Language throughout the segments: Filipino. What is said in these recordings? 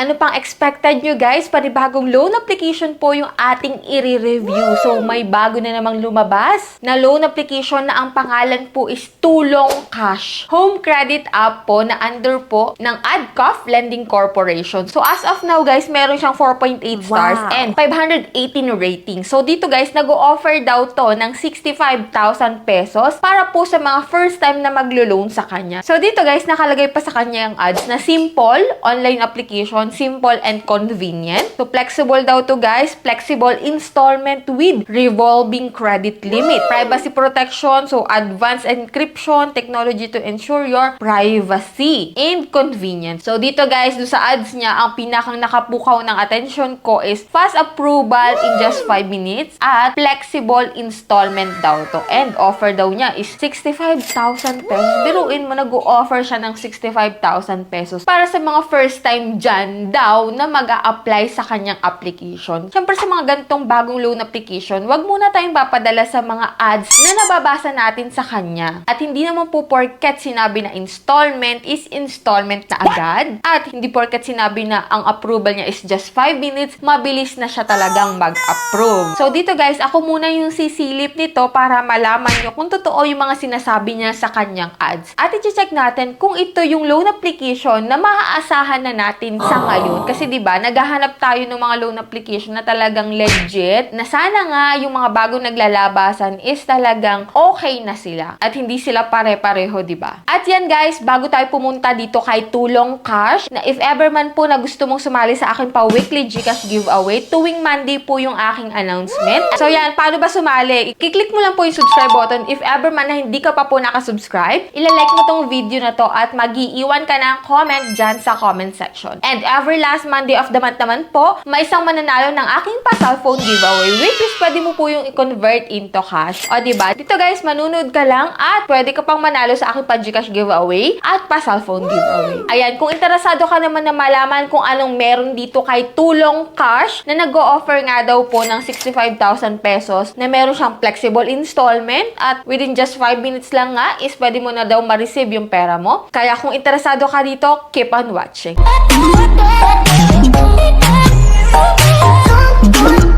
Ano pang expected nyo guys? Panibagong loan application po yung ating i-review. So may bago na namang lumabas na loan application na ang pangalan po is Tulong Cash. Home credit app po na under po ng Adcoff Lending Corporation. So as of now guys, meron siyang 4.8 stars Wow. and 518 rating. So dito guys, nag-o-offer daw to ng 65,000 pesos para po sa mga first time na maglo-loan sa kanya. So dito guys, nakalagay pa sa kanya yung ads na simple, online application, simple and convenient. So flexible daw to guys, flexible installment with revolving credit limit, privacy protection, so advanced encryption, technology to ensure your privacy and convenience. So dito guys, do sa ads niya, ang pinakang nakapukaw ng attention ko is fast approval in just 5 minutes at flexible installment daw to. And offer daw niya is 65,000 pesos. Biruin mo, nag-o-offer siya ng 65,000 pesos para sa mga first time dyan daw na mag apply sa kanyang application. Siyempre sa mga ganitong bagong loan application, wag muna tayong papadala sa mga ads na nababasa natin sa kanya. At hindi naman po porket sinabi na installment is installment na agad. At hindi porket sinabi na ang approval niya is just 5 minutes, mabilis na siya talagang mag-approve. So dito guys, ako muna yung sisilip nito para malaman nyo kung totoo yung mga sinasabi niya sa kanyang ads. At i-check natin kung ito yung loan application na maaasahan na natin sa ngayon. Kasi 'di ba, naghahanap tayo ng mga loan application na talagang legit, na sana nga yung mga bagong naglalabasan is talagang okay na sila at hindi sila pare-pareho, 'di ba? At yan guys, bago tayo pumunta dito kay Tulong Cash, na if ever man po na gusto mong sumali sa akin pa weekly Gcash giveaway, tuwing Monday po yung aking announcement. So yan, paano ba sumali? I-click mo lang po yung subscribe button if ever man na hindi ka pa po nakasubscribe. Ilalike mo tong video na to at mag-iiwan ka ng comment dyan sa comment section. And every last Monday of the month naman po, may isang mananalo ng aking pa phone giveaway which is pwede mo po yung i-convert into cash. O diba? Dito guys, manunod ka lang at pwede ka pang manalo sa aking pa Gcash giveaway at pa cellphone giveaway. Ayan, kung interesado ka naman na malaman kung anong meron dito kay Tulong Cash na nag-o-offer nga daw po ng 65,000 pesos na meron siyang flexible installment at within just 5 minutes lang nga is pwede mo na daw ma-receive yung pera mo. Kaya kung interesado ka dito, keep on watching. Oh, oh, oh, oh, oh,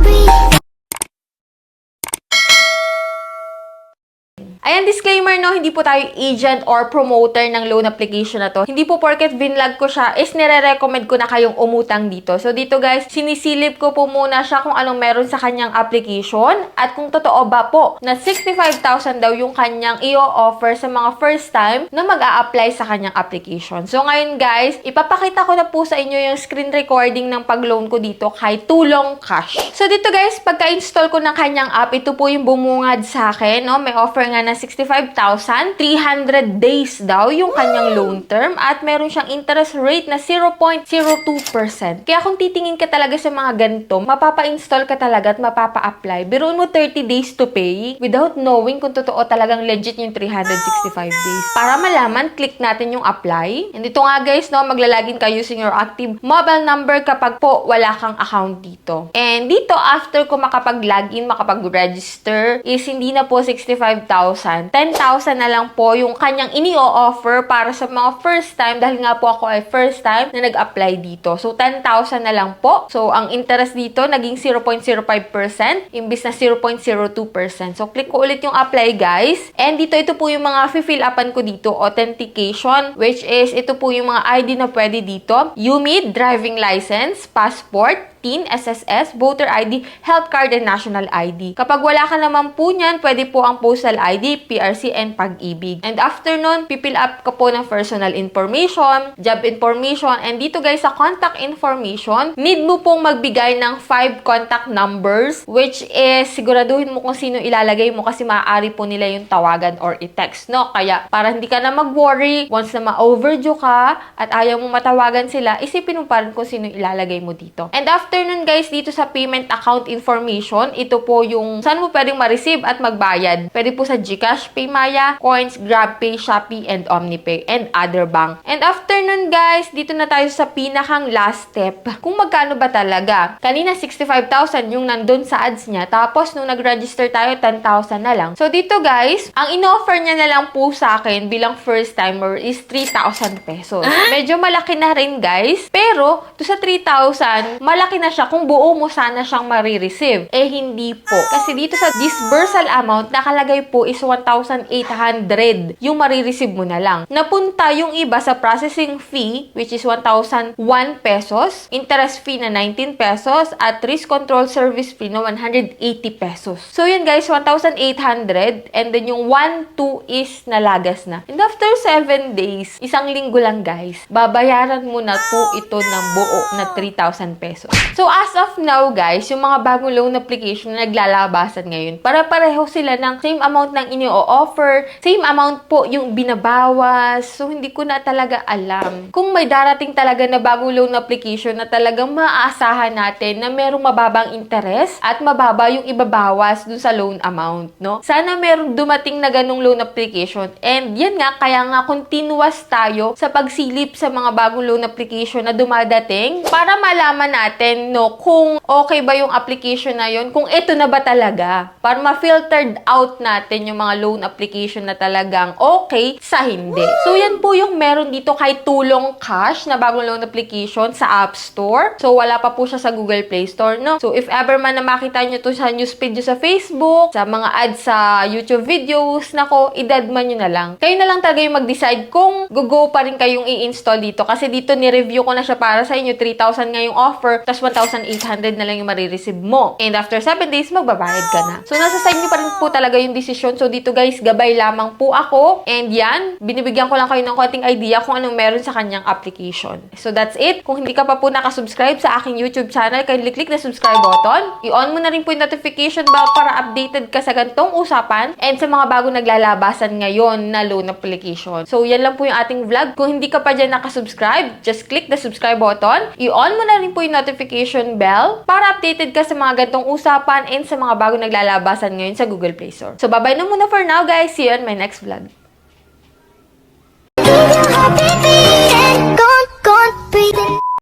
Ayan, disclaimer no, hindi po tayo agent or promoter ng loan application na to. Hindi po porket binlog ko siya is nire-recommend ko na kayong umutang dito. So dito guys, sinisilip ko po muna siya kung anong meron sa kanyang application at kung totoo ba po na 65,000 daw yung kanyang i-offer sa mga first time na mag apply sa kanyang application. So ngayon guys, ipapakita ko na po sa inyo yung screen recording ng pag-loan ko dito kay Tulong Cash. So dito guys, pagka-install ko ng kanyang app, ito po yung bumungad sa akin, no? May offer nga na 65,000, 300 days daw yung kanyang loan term at meron siyang interest rate na 0.02%. Kaya kung titingin ka talaga sa mga ganito, mapapa-install ka talaga at mapapa-apply. Biruin mo 30 days to pay without knowing kung totoo talagang legit yung 365 days. Para malaman, click natin yung apply. And ito nga guys, no, maglalagin ka using your active mobile number kapag po wala kang account dito. And dito, after ko makapag-login, makapag-register, is hindi na po 65,000. 10,000 na lang po yung kanyang ini-offer para sa mga first time dahil nga po ako ay first time na nag-apply dito. So, 10,000 na lang po. So, ang interest dito naging 0.05% imbis na 0.02%. So, click ko ulit yung apply guys. And dito, ito po yung mga fill upan ko dito, authentication, which is ito po yung mga ID na pwede dito. UMID, driving license, passport, TIN, SSS, voter ID, health card, and national ID. Kapag wala ka naman po niyan, pwede po ang postal ID, PRC, and pag-ibig. And after nun, pipill up ka po ng personal information, job information, and dito guys, sa contact information, need mo pong magbigay ng 5 contact numbers, which is siguraduhin mo kung sino ilalagay mo kasi maaari po nila yung tawagan or i-text, no? Kaya, para hindi ka na mag-worry, once na ma-overdue ka at ayaw mo matawagan sila, isipin mo pa rin kung sino ilalagay mo dito. And after after nun guys, dito sa payment account information, ito po yung saan mo pwedeng ma-receive at magbayad. Pwede po sa GCash, Paymaya, Coins, GrabPay, Shopee, and OmniPay, and other bank. And after nun guys, dito na tayo sa pinakang last step. Kung magkano ba talaga? Kanina 65,000 yung nandun sa ads niya. Tapos nung nag-register tayo, 10,000 na lang. So dito guys, ang in-offer niya na lang po sa akin bilang first timer is 3,000 pesos. Medyo malaki na rin guys. Pero, to sa 3,000, malaki na siya kung buo mo sana siyang marireceive. Eh, hindi po. Kasi dito sa disbursal amount, nakalagay po is 1,800 yung marireceive mo na lang. Napunta yung iba sa processing fee, which is 1,001 pesos, interest fee na 19 pesos, at risk control service fee na 180 pesos. So, yun guys, 1,800, and then yung 1,2 is nalagas na. And after 7 days, isang linggo lang guys, babayaran mo na po ito ng buo na 3,000 pesos. So, as of now guys, yung mga bagong loan application na naglalabasan ngayon, para pareho sila ng same amount ng inyo-offer, same amount po yung binabawas. So, hindi ko na talaga alam. Kung may darating talaga na bagong loan application na talagang maaasahan natin na merong mababang interest at mababa yung ibabawas dun sa loan amount, no? Sana merong dumating na ganong loan application. And yan nga, kaya nga continuous tayo sa pagsilip sa mga bagong loan application na dumadating para malaman natin, no, kung okay ba yung application na yon kung ito na ba talaga. Para ma-filtered out natin yung mga loan application na talagang okay sa hindi. So, yan po yung meron dito kay Tulong Cash na bagong loan application sa App Store. So, wala pa po siya sa Google Play Store, no? So, if ever man na makita nyo to sa newsfeed nyo sa Facebook, sa mga ads sa YouTube videos, nako, idadman nyo na lang. Kayo na lang talaga yung mag-decide kung go pa rin kayong i-install dito. Kasi dito, ni-review ko na siya para sa inyo. 3,000 nga yung offer, tapos 1,800 na lang yung marireceive mo. And after 7 days, magbabayad ka na. So, nasa side nyo pa rin po talaga yung desisyon. So, dito guys, gabay lamang po ako. And yan, binibigyan ko lang kayo ng konting idea kung anong meron sa kanyang application. So, that's it. Kung hindi ka pa po nakasubscribe sa aking YouTube channel, kindly click na subscribe button. I-on mo na rin po yung notification bell para updated ka sa gantong usapan and sa mga bago naglalabasan ngayon na loan application. So, yan lang po yung ating vlog. Kung hindi ka pa dyan nakasubscribe, just click the subscribe button. I-on mo na rin po yung notification bell para updated ka sa mga gantong usapan and sa mga bago naglalabasan ngayon sa Google Play Store. So, bye-bye na muna for now, guys. See you on my next vlog.